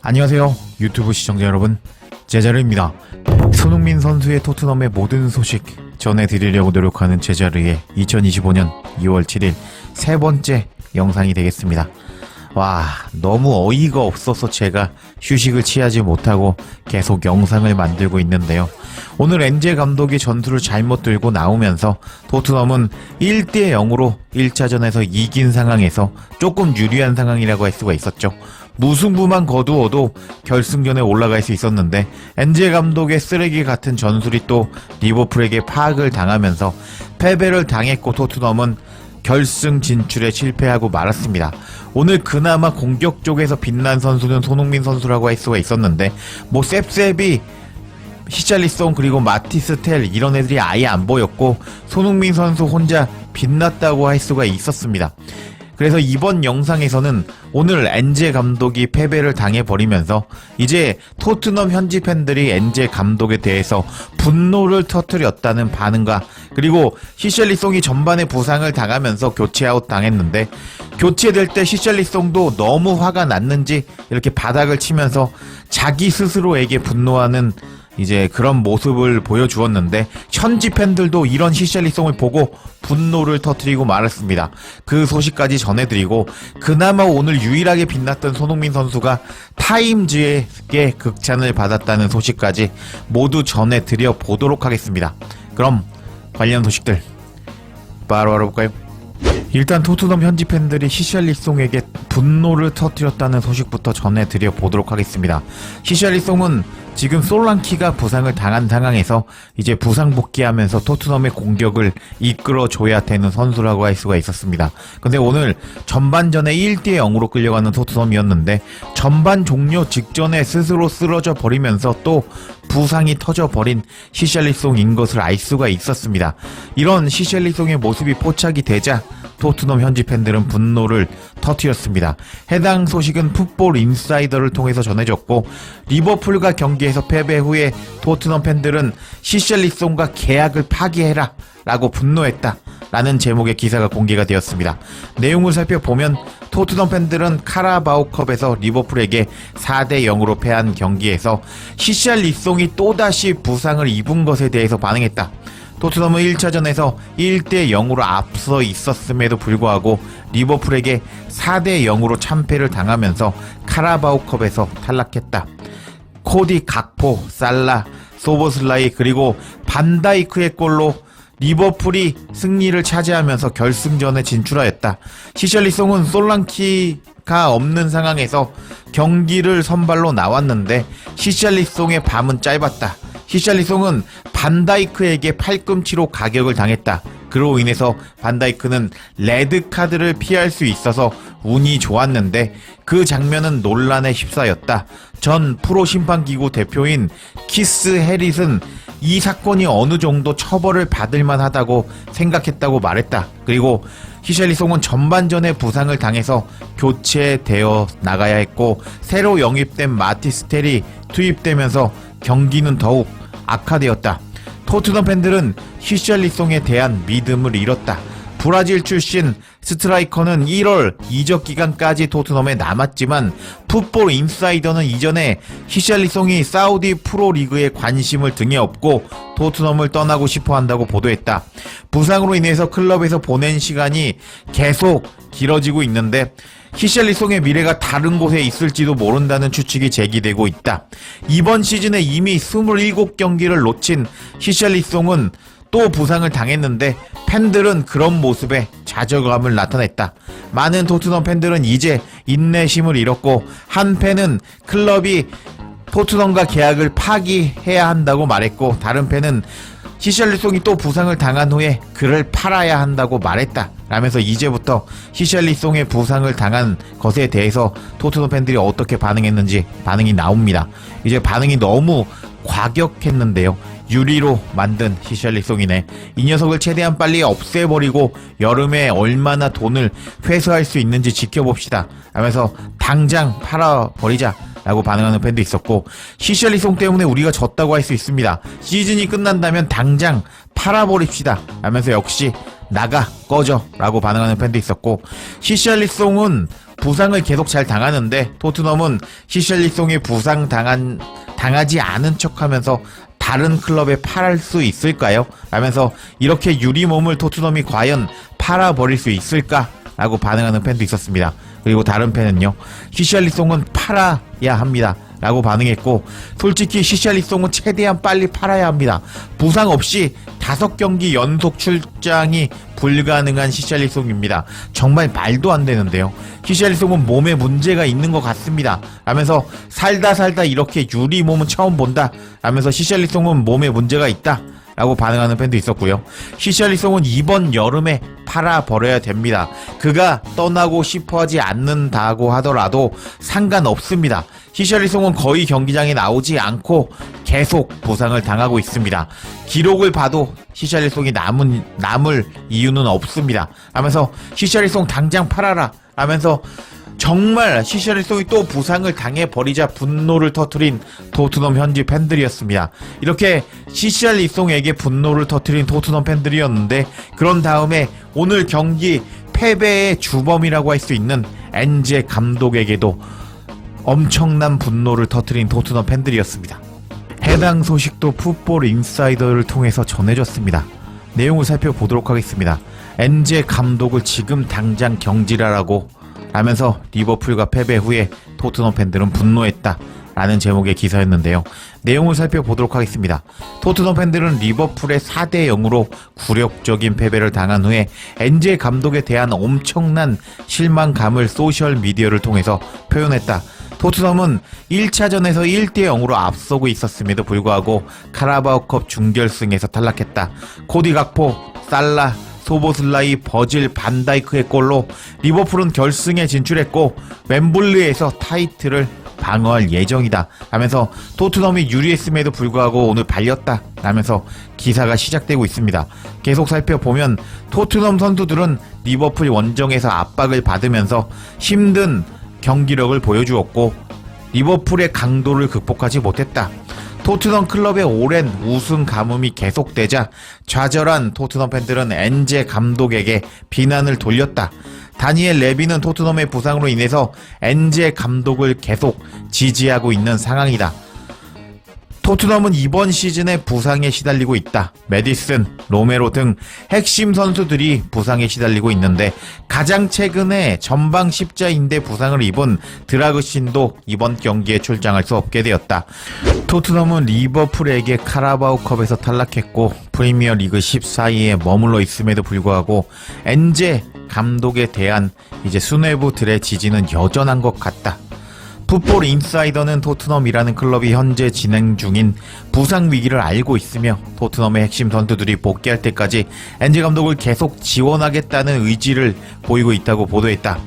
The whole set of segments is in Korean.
안녕하세요. 유튜브 시청자 여러분. 제자르입니다. 손흥민 선수의 토트넘의 모든 소식 전해드리려고 노력하는 제자르의 2025년 2월 7일 세 번째 영상이 되겠습니다. 와, 너무 어이가 없어서 제가 휴식을 취하지 못하고 계속 영상을 만들고 있는데요. 오늘 엔제 감독이 전술을 잘못 들고 나오면서 토트넘은 1대 0으로 1차전에서 이긴 상황에서 조금 유리한 상황이라고 할 수가 있었죠. 무승부만 거두어도 결승전에 올라갈 수 있었는데 엔제 감독의 쓰레기 같은 전술이 또 리버풀에게 파악을 당하면서 패배를 당했고 토트넘은 결승 진출에 실패하고 말았습니다. 오늘 그나마 공격 쪽에서 빛난 선수는 손흥민 선수라고 할 수가 있었는데 뭐 셉셉이 히샬리송 그리고 마티스 텔 이런 애들이 아예 안 보였고 손흥민 선수 혼자 빛났다고 할 수가 있었습니다. 그래서 이번 영상에서는 오늘 엔제 감독이 패배를 당해버리면서 이제 토트넘 현지 팬들이 엔제 감독에 대해서 분노를 터뜨렸다는 반응과 그리고 히샬리송이 전반에 부상을 당하면서 교체아웃 당했는데 교체될 때 히샬리송도 너무 화가 났는지 이렇게 바닥을 치면서 자기 스스로에게 분노하는 이제 그런 모습을 보여주었는데 현지 팬들도 이런 히샬리송을 보고 분노를 터뜨리고 말았습니다. 그 소식까지 전해드리고 그나마 오늘 유일하게 빛났던 손흥민 선수가 타임즈에게 극찬을 받았다는 소식까지 모두 전해드려 보도록 하겠습니다. 그럼 관련 소식들 바로 알아볼까요? 일단 토트넘 현지 팬들이 히샬리송에게 분노를 터뜨렸다는 소식부터 전해드려 보도록 하겠습니다. 히샬리송은 지금 솔랑키가 부상을 당한 상황에서 이제 부상 복귀하면서 토트넘의 공격을 이끌어줘야 되는 선수라고 할 수가 있었습니다. 근데 오늘 전반전에 1대 0으로 끌려가는 토트넘이었는데 전반 종료 직전에 스스로 쓰러져 버리면서 또 부상이 터져버린 히샬리송인 것을 알 수가 있었습니다. 이런 히샬리송의 모습이 포착이 되자 토트넘 현지 팬들은 분노를 터뜨렸습니다. 해당 소식은 풋볼 인사이더를 통해서 전해졌고 리버풀과 경기에서 패배 후에 토트넘 팬들은 시셜리송과 계약을 파기해라 라고 분노했다. 라는 제목의 기사가 공개가 되었습니다. 내용을 살펴보면 토트넘 팬들은 카라바오컵에서 리버풀에게 4대 0으로 패한 경기에서 시샬 리송이 또다시 부상을 입은 것에 대해서 반응했다. 토트넘은 1차전에서 1대 0으로 앞서 있었음에도 불구하고 리버풀에게 4대 0으로 참패를 당하면서 카라바오컵에서 탈락했다. 코디 각포, 살라, 소보슬라이 그리고 반다이크의 골로 리버풀이 승리를 차지하면서 결승전에 진출하였다. 시셜리 송은 솔랑키가 없는 상황에서 경기를 선발로 나왔는데 시셜리 송의 밤은 짧았다. 히샬리송은 반다이크에게 팔꿈치로 가격을 당했다. 그로 인해서 반다이크는 레드 카드를 피할 수 있어서 운이 좋았는데 그 장면은 논란에 휩싸였다. 전 프로 심판 기구 대표인 키스 해릿은 이 사건이 어느 정도 처벌을 받을 만하다고 생각했다고 말했다. 그리고 히샬리송은 전반전에 부상을 당해서 교체되어 나가야 했고 새로 영입된 마티스텔이 투입되면서 경기는 더욱 악화되었다. 토트넘 팬들은 히샬리송에 대한 믿음을 잃었다. 브라질 출신 스트라이커는 1월 이적 기간까지 토트넘에 남았지만 풋볼 인사이더는 이전에 히샬리송이 사우디 프로리그에 관심을 등에 업고 토트넘을 떠나고 싶어 한다고 보도했다. 부상으로 인해서 클럽에서 보낸 시간이 계속 길어지고 있는데 히샬리송의 미래가 다른 곳에 있을지도 모른다는 추측이 제기되고 있다. 이번 시즌에 이미 27경기를 놓친 히샬리송은 또 부상을 당했는데 팬들은 그런 모습에 좌절감을 나타냈다. 많은 토트넘 팬들은 이제 인내심을 잃었고 한 팬은 클럽이 토트넘과 계약을 파기해야 한다고 말했고 다른 팬은 히샬리송이 또 부상을 당한 후에 그를 팔아야 한다고 말했다. 라면서 이제부터 히샬리 송의 부상을 당한 것에 대해서 토트넘 팬들이 어떻게 반응했는지 반응이 나옵니다. 이제 반응이 너무 과격했는데요. 유리로 만든 히샬리송이네. 이 녀석을 최대한 빨리 없애버리고 여름에 얼마나 돈을 회수할 수 있는지 지켜봅시다. 하면서 당장 팔아버리자. 라고 반응하는 팬도 있었고 히샬리송 때문에 우리가 졌다고 할 수 있습니다. 시즌이 끝난다면 당장 팔아버립시다. 하면서 역시 나가 꺼져 라고 반응하는 팬도 있었고 히샬리송은 부상을 계속 잘 당하는데 토트넘은 히샬리송이 부상 당한 당하지 않은 척하면서 다른 클럽에 팔을 수 있을까요? 라면서 이렇게 유리 몸을 토트넘이 과연 팔아 버릴 수 있을까? 라고 반응하는 팬도 있었습니다. 그리고 다른 팬은요. 히샬리송은 팔아야 합니다. 라고 반응했고 솔직히 시샬리송은 최대한 빨리 팔아야 합니다. 부상 없이 다섯 경기 연속 출장이 불가능한 시샬리송입니다. 정말 말도 안 되는데요. 시샬리송은 몸에 문제가 있는 것 같습니다. 라면서 살다 살다 이렇게 유리 몸은 처음 본다. 라면서 시샬리송은 몸에 문제가 있다. 라고 반응하는 팬도 있었고요. 히샬리송은 이번 여름에 팔아 버려야 됩니다. 그가 떠나고 싶어 하지 않는다고 하더라도 상관없습니다. 히샬리송은 거의 경기장에 나오지 않고 계속 부상을 당하고 있습니다. 기록을 봐도 히샬리송이 남은, 남을 이유는 없습니다. 하면서 히샬리송 당장 팔아라. 하면서 정말 시샤리송이 또 부상을 당해버리자 분노를 터트린 토트넘 현지 팬들이었습니다. 이렇게 시샬리송에게 분노를 터트린 토트넘 팬들이었는데 그런 다음에 오늘 경기 패배의 주범이라고 할 수 있는 엔제 감독에게도 엄청난 분노를 터트린 토트넘 팬들이었습니다. 해당 소식도 풋볼 인사이더를 통해서 전해졌습니다. 내용을 살펴보도록 하겠습니다. 엔제 감독을 지금 당장 경질하라고 라면서 리버풀과 패배 후에 토트넘 팬들은 분노했다. 라는 제목의 기사였는데요. 내용을 살펴보도록 하겠습니다. 토트넘 팬들은 리버풀의 4대 0으로 굴욕적인 패배를 당한 후에 엔제 감독에 대한 엄청난 실망감을 소셜 미디어를 통해서 표현했다. 토트넘은 1차전에서 1대 0으로 앞서고 있었음에도 불구하고 카라바오컵 준결승에서 탈락했다. 코디 각포, 살라, 소보슬라이, 버질, 반다이크의 골로 리버풀은 결승에 진출했고 웸블리에서 타이틀을 방어할 예정이다 하면서 토트넘이 유리했음에도 불구하고 오늘 발렸다 라면서 기사가 시작되고 있습니다. 계속 살펴보면 토트넘 선수들은 리버풀 원정에서 압박을 받으면서 힘든 경기력을 보여주었고 리버풀의 강도를 극복하지 못했다. 토트넘 클럽의 오랜 우승 가뭄이 계속되자 좌절한 토트넘 팬들은 엔제 감독에게 비난을 돌렸다. 다니엘 레비는 토트넘의 부상으로 인해서 엔제 감독을 계속 지지하고 있는 상황이다. 토트넘은 이번 시즌에 부상에 시달리고 있다. 메디슨, 로메로 등 핵심 선수들이 부상에 시달리고 있는데 가장 최근에 전방 십자인대 부상을 입은 드라그신도 이번 경기에 출장할 수 없게 되었다. 토트넘은 리버풀에게 카라바오컵에서 탈락했고 프리미어 리그 14위에 머물러 있음에도 불구하고 엔제 감독에 대한 이제 수뇌부들의 지지는 여전한 것 같다. 풋볼 인사이더는 토트넘이라는 클럽이 현재 진행 중인 부상 위기를 알고 있으며 토트넘의 핵심 선수들이 복귀할 때까지 엔지 감독을 계속 지원하겠다는 의지를 보이고 있다고 보도했다.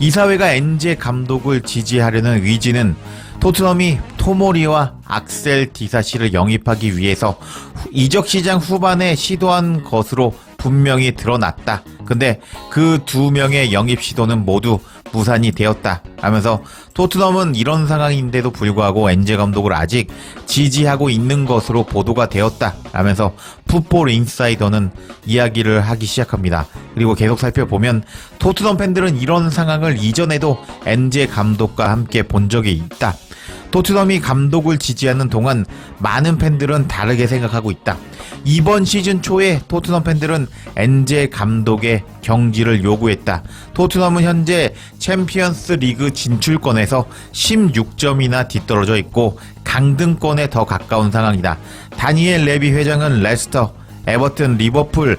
이사회가 엔제 감독을 지지하려는 의지는 토트넘이 토모리와 악셀 디사시를 영입하기 위해서 후- 이적 시장 후반에 시도한 것으로 분명히 드러났다. 근데 그 두 명의 영입 시도는 모두 무산이 되었다. 하면서 토트넘은 이런 상황인데도 불구하고 엔제 감독을 아직 지지하고 있는 것으로 보도가 되었다. 하면서 풋볼 인사이더는 이야기를 하기 시작합니다. 그리고 계속 살펴보면 토트넘 팬들은 이런 상황을 이전에도 엔제 감독과 함께 본 적이 있다. 토트넘이 감독을 지지하는 동안 많은 팬들은 다르게 생각하고 있다. 이번 시즌 초에 토트넘 팬들은 엔제 감독의 경지를 요구했다. 토트넘은 현재 챔피언스 리그 진출권에서 16점이나 뒤떨어져 있고 강등권에 더 가까운 상황이다. 다니엘 레비 회장은 레스터, 에버튼, 리버풀,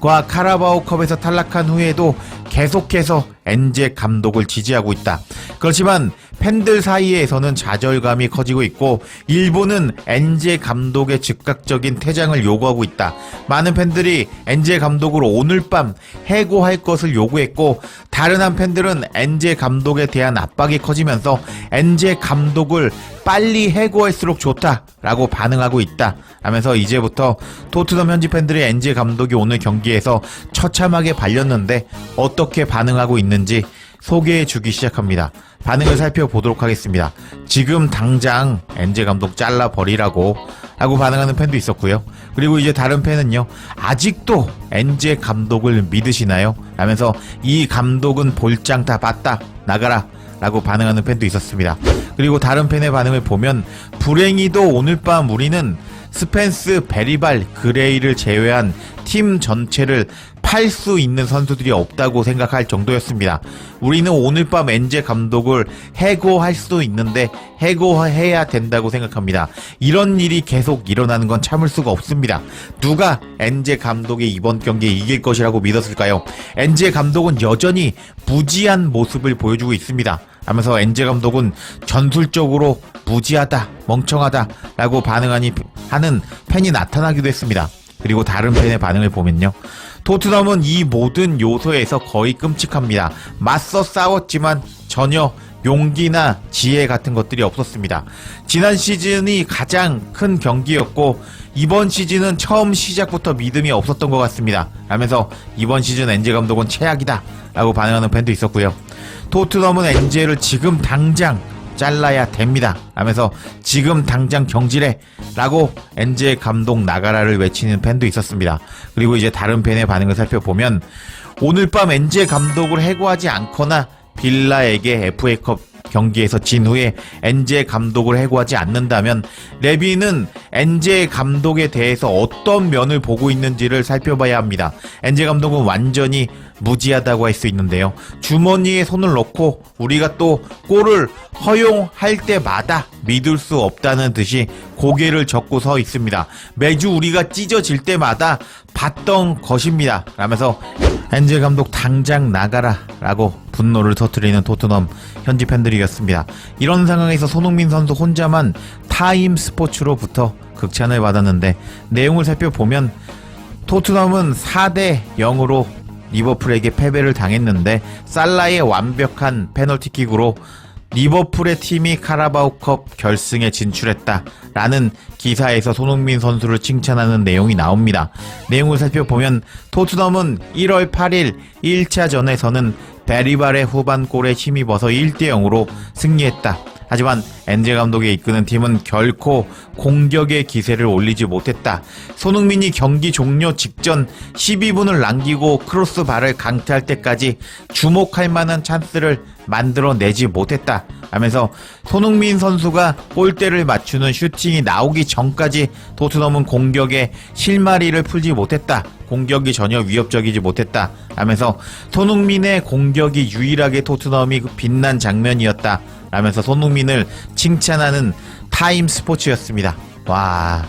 과 카라바오 컵에서 탈락한 후에도 계속해서 엔제 감독을 지지하고 있다. 그렇지만 팬들 사이에서는 좌절감이 커지고 있고 일부는 엔제 감독의 즉각적인 퇴장을 요구하고 있다. 많은 팬들이 엔제 감독을 오늘 밤 해고할 것을 요구했고 다른 한 팬들은 엔제 감독에 대한 압박이 커지면서 엔제 감독을 빨리 해고할수록 좋다라고 반응하고 있다. 하면서 이제부터 토트넘 현지 팬들이 엔제 감독이 오늘 경기에서 처참하게 발렸는데 어떻게 반응하고 있는지 소개해 주기 시작합니다. 반응을 살펴보도록 하겠습니다. 지금 당장 엔제 감독 잘라 버리라고 라고 반응하는 팬도 있었고요. 그리고 이제 다른 팬은요, 아직도 엔제 감독을 믿으시나요? 하면서 이 감독은 볼장 다 봤다, 나가라. 라고 반응하는 팬도 있었습니다. 그리고 다른 팬의 반응을 보면, 불행히도 오늘 밤 우리는 스펜스, 베리발, 그레이를 제외한 팀 전체를 팔 수 있는 선수들이 없다고 생각할 정도였습니다. 우리는 오늘 밤 엔제 감독을 해고할 수도 있는데 해고해야 된다고 생각합니다. 이런 일이 계속 일어나는 건 참을 수가 없습니다. 누가 엔제 감독이 이번 경기에 이길 것이라고 믿었을까요? 엔제 감독은 여전히 무지한 모습을 보여주고 있습니다. 하면서 엔제 감독은 전술적으로 무지하다, 멍청하다 라고 반응하니 하는 팬이 나타나기도 했습니다. 그리고 다른 팬의 반응을 보면요. 토트넘은 이 모든 요소에서 거의 끔찍합니다. 맞서 싸웠지만 전혀 용기나 지혜 같은 것들이 없었습니다. 지난 시즌이 가장 큰 경기였고 이번 시즌은 처음 시작부터 믿음이 없었던 것 같습니다. 라면서 이번 시즌 엔제 감독은 최악이다 라고 반응하는 팬도 있었고요. 토트넘은 엔제를 지금 당장 잘라야 됩니다. 라면서 지금 당장 경질해 라고 엔제 감독 나가라를 외치는 팬도 있었습니다. 그리고 이제 다른 팬의 반응을 살펴보면 오늘 밤 엔제 감독을 해고하지 않거나 빌라에게 FA컵 경기에서 진 후에 엔제 감독을 해고하지 않는다면 레비는 엔제 감독에 대해서 어떤 면을 보고 있는지를 살펴봐야 합니다. 엔제 감독은 완전히 무지하다고 할 수 있는데요. 주머니에 손을 넣고 우리가 또 골을 허용할 때마다 믿을 수 없다는 듯이 고개를 젓고 서 있습니다. 매주 우리가 찢어질 때마다 봤던 것입니다. 라면서 엔제 감독 당장 나가라 라고 분노를 터뜨리는 토트넘 현지 팬들이었습니다. 이런 상황에서 손흥민 선수 혼자만 타임 스포츠로부터 극찬을 받았는데 내용을 살펴보면 토트넘은 4대 0으로 리버풀에게 패배를 당했는데 살라의 완벽한 페널티킥으로 리버풀의 팀이 카라바오컵 결승에 진출했다라는 기사에서 손흥민 선수를 칭찬하는 내용이 나옵니다. 내용을 살펴보면 토트넘은 1월 8일 1차전에서는 베리발의 후반골에 힘입어서 1대 0으로 승리했다. 하지만 엔제 감독이 이끄는 팀은 결코 공격의 기세를 올리지 못했다. 손흥민이 경기 종료 직전 12분을 남기고 크로스 발을 강타할 때까지 주목할 만한 찬스를 만들어내지 못했다. 하면서 손흥민 선수가 골대를 맞추는 슈팅이 나오기 전까지 토트넘은 공격에 실마리를 풀지 못했다. 공격이 전혀 위협적이지 못했다. 하면서 손흥민의 공격이 유일하게 토트넘이 빛난 장면이었다. 라면서 손흥민을 칭찬하는 타임 스포츠였습니다. 와,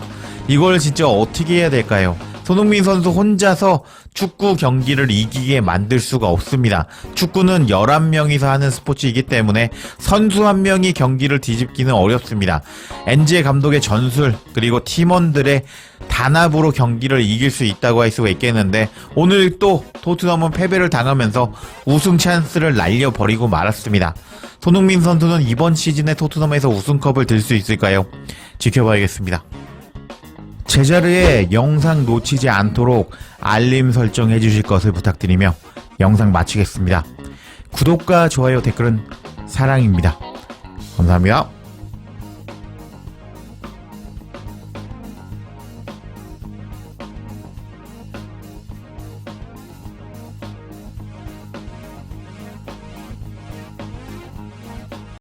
이걸 진짜 어떻게 해야 될까요? 손흥민 선수 혼자서 축구 경기를 이기게 만들 수가 없습니다. 축구는 11명이서 하는 스포츠이기 때문에 선수 한 명이 경기를 뒤집기는 어렵습니다. 엔제 감독의 전술 그리고 팀원들의 단합으로 경기를 이길 수 있다고 할 수가 있겠는데 오늘 또 토트넘은 패배를 당하면서 우승 찬스를 날려버리고 말았습니다. 손흥민 선수는 이번 시즌에 토트넘에서 우승컵을 들 수 있을까요? 지켜봐야겠습니다. 제자르의 영상 놓치지 않도록 알림 설정해 주실 것을 부탁드리며 영상 마치겠습니다. 구독과 좋아요 댓글은 사랑입니다. 감사합니다.